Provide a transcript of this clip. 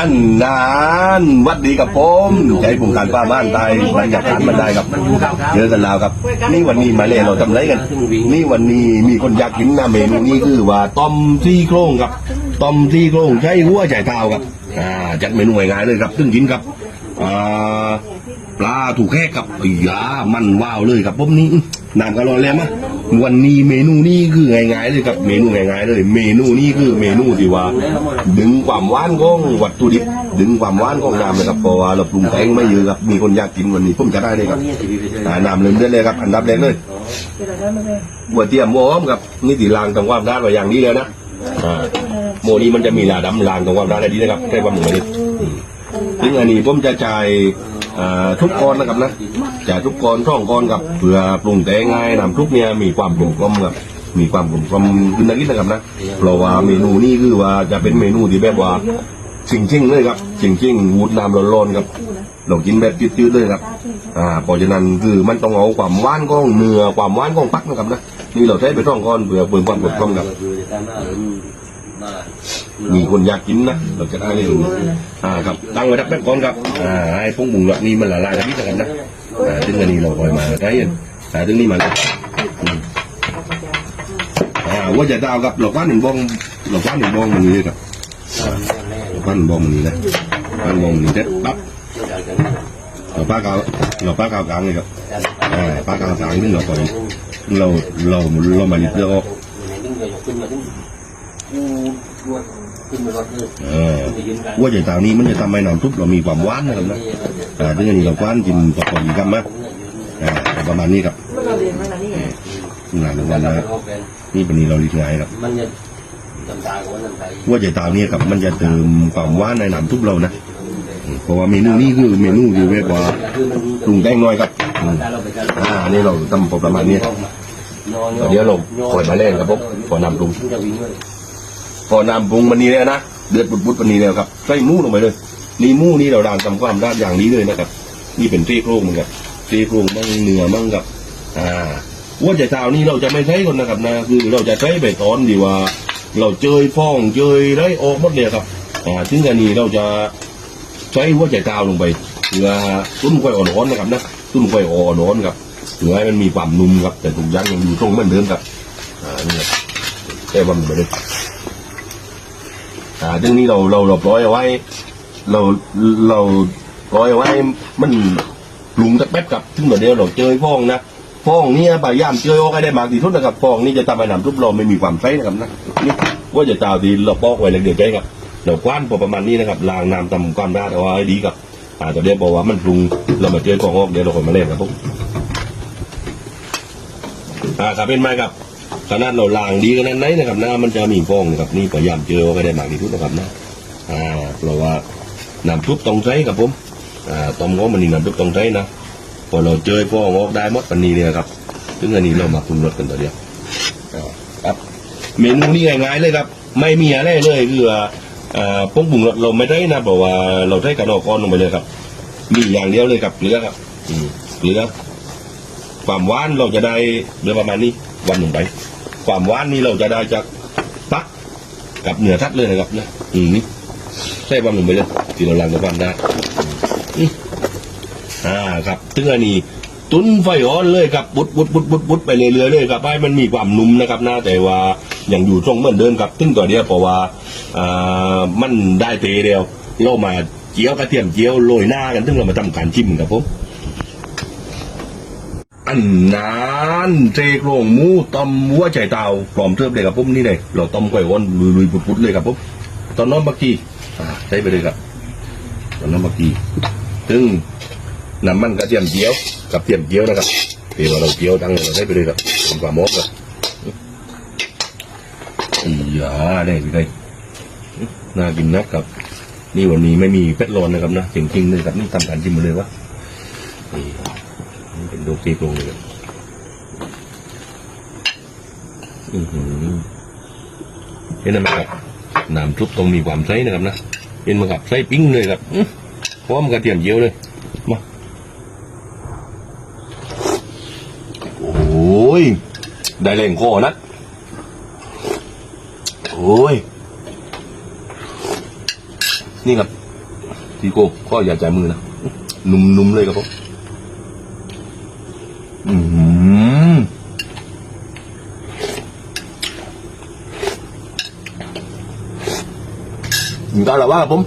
อันนานวัดดีกับผมใจผมการป้าบ้านตายบรรยากาศมันได้ครับเจอกันแล้วครับ นี่วันนี้มาเลยเราทำไรกัน นี่วันนี้มีคนอยากกินนะเมนูนี้คือว่าต้มซี่โครงครับต้มซี่โครงใช้หัวใจเท้าครับอ่าจัดเมนูง่ายๆเลยครับซึ่งกินครับอ่าปลาถูกแค่ครับอียามันว้าวเลยครับผมนี่น้ำกระรอนแล้วมะ วันนี้เมนูนี้คือง่ายๆเลยครับเมนูง่ายๆเลย เมนูนี้คือเมนูที่ว่า ดึงความหวานของวัตถุดิบ ดึงความหวานของน้ำนะครับเพราะว่าเราปรุงแต่งไม่เยอะครับมีคนอยากกินวันนี้ผมจะได้เลยครับอ่าน้ำเริ่มเดือดเลยครับ อันดับแรกเลยบัวเทียมวหอมครับนี่ตีลางทำความด้ไว้อย่างนี้แล้วนะอ่าโมนี้มันจะมีลาดำลางทำความด้ได้ดีนะครับแค่ความหมูนิดอืมซึ่งอันนี้ผมจะจ่าย ทุกก้อนนะครับนะจ่ายทุกก้อนช่องก้อนกับเพื่อปรุงแต่งง่ายนำทุกเนี่ยมีความกลมกล่อมครับมีความกลมกล่อมขึ้นนักนิดนะครับนะเพราะว่าเมนูนี้คือว่าจะเป็นเมนูที่แบบว่าจริงๆเลยครับจริงๆวูดน้ำร้อนๆครับเรากินแบบจืดๆเลยครับอ่าเพราะฉะนั้นคือมันต้องเอาความหวานของเนื้อความหวานของปักนะครับนะนี่เราใช้ไปท่องก้อนเพื่อเพิ่มความกลมกล่อมครับ มีคนอยากกินนะเราจะได้เลยอ่าครับตั้งไว้ทักแป๊บก่อนครับอ่าให้พวกบุงละนี่มันละลายกันนิดกันนะอ่าถึงอันนี้เราคอยมาได้ยันอ่าถึงนี่มาเลยอืมอ่าว่าจะดาวกับหลอกว่าหนึ่งบองหลอกว่าหนึ่งบองมันนี่ครับหลอกว่าหนึ่งบองมันนี่นะบ้านบองมันนี่เด็ดปั๊บเราป้ากาวเราป้ากาวกลางเลยครับอ่าป้ากาวกลางนี่เราคอยเราเราเรามาลิบเลือก ออกเออว่าใจตาวนี้มันจะทำให้น้ำซุปเรามีความหวานนะครับนะอ่าถึงอันนี้เราหวานกินพอพอดีครับนะอ่าประมาณนี้ครับงานวันนะนี่เป็นนี้เราลีกไงายครับมันจะจำตากับวันนั้นไปว่าใจตาวนี้ครับ มันจะเติมความหวานในน้ำซุปเรานะอืมเพราะว่าเมนูนี้คือเมนูที่เรียกว่าคือมันปรุงแต่งน้อยครับอืมการเราไปกันอ่านี่เราทำประมาณนี้เดี๋ยวเราคอยมาเล่นครับผมพอนำปรุงจะวิ่งเลย พอนำปรุงมันนี้แล้วนะเดือดปุดๆปันนี้แล้วครับใส่หมูลงไปเลยนี่หมูนี่เราด่างทำความด้านอย่างนี้เลยนะครับ นี่เป็นซี่โครงเหมือนกันซี่โครงมั่งเนื้อมั่งกับ อ่าว่าจะเท้านี่เราจะไม่ใช้คนนะครับนะคือเราจะใช้ใบตอนดีว่า เราเจยฟ้องเจยไรออกหมดเลยครับอ่าถึงกันนี้เราจะใช้หัวใจเท้าลงไปเพื่อตุ้นไฟอ่อนๆนะครับนะตุ้นไฟอ่อนๆครับเพื่อให้มันมีความนุ่มครับ แต่ทุกอย่างยังอยู่ตรงเหมือนเดิมครับอ่านี่ครับแค่ว่ามันไม่ได้ อ่าเรื่องนี้เราเราเราปล่อยเอาไว้ เราเราปล่อยเอาไว้มันปรุงสักแป๊บกับถึงเดียวเราเจอฟองนะฟองเนี่ยพยายามเจอออกให้ได้มากที่สุดนะครับฟองนี่จะทำให้น้ำซุปเราไม่มีความใสนะครับนะนี่ว่าจะตาวดีเราปอกไว้เลยเดี๋ยวใจครับเราคว้านพอประมาณนี้นะครับล้างน้ำทำความสะอาดเอาไว้ดีครับอ่าแต่เดียวบอกว่ามันปรุงเรามาเจอฟองออกเดี๋ยวเราค่อยมาเล่นครับผมอ่าครับเป็นไหมครับ ขนาดเราล้างดีขนาดไหนนะครับหน้ามันจะมีฟองนะครับนี่พยายามเจอไว้ได้มากที่สุดนะครับนะอ่าเพราะว่าน้ำซุปต้องใช้ครับผมอ่าต้มงอมันนี่น้ำซุปต้องใช้นะพอเราเจอฟองออกได้หมดปันนี้เนี่ยครับถึงอันนี้เรามาปรุงรสกันตัวเดียวอ่าครับ เมนูนี้ง่ายๆเลยครับ ไม่มีอะไรเลยคือว่าอ่าพวกปรุงรสเราไม่ได้นะเพราะว่าเราใช้กระดอกก้อนลงไปเลยครับ มีอย่างเดียวเลยครับเกลือครับอืมเกลือความหวานเราจะได้เดือประมาณนี้วันหนึ่งไป ความหวานนี่เราจะได้จากปักกับเนื้อทัดเลยนะครับนะอืมนี่ใส่บะหมี่ไปเลยที่เราลังกับความได้อ่าครับถึงอันนี้ตุ้นไฟอ่อนเลยครับบุดบุดบุดบุดบุดไปเรื่อยๆเลยครับให้มันมีความนุ่มนะครับนะแต่ว่าอย่างอยู่ตรงเหมือนเดิมครับถึงตัวเดียวเพราะว่าอ่ามันได้เตเดียวเรามาเจียวกระเทียมเจียวโรยหน้ากันถึงเรามาทำการชิมครับผม อันนั้นเจโครงมูต้มหัวใจเตาพร้อมเทิบเลยครับผมนี่เลยเราต้มไก่วนลุยๆปุดๆเลยครับผมตอนน้องบักกี้ใช้ไปเลยครับตอนน้องบักกี้ซึ่งน้ำมันกระเทียมเจียวกับเทียมเจียวนะครับเดี๋ยวเราเจียวตั้งเราใช้ไปเลยครับเป็นความมอกครับอีหยาได้ไปเลยน่ากินนะครับ นี่วันนี้ไม่มีเป็ดร้อนนะครับนะจริงๆเลยครับนี่ทำการจิ้มมาเลยวะนี่นี่ เป็นลูกซี่โครงเลยครับอือหือเห็นไหมครับน้ำซุปต้องมีความใสนะครับนะเห็นไหมครับใสปิ้งเลยครับพร้อมกระเทียมเจียวเลยมาโอ้ยได้แรงคอนะโอ้ยนี่ครับทีโก้ก็อย่าใจมือนะนุ่มๆเลยครับผม กินกันแล้วว่าผม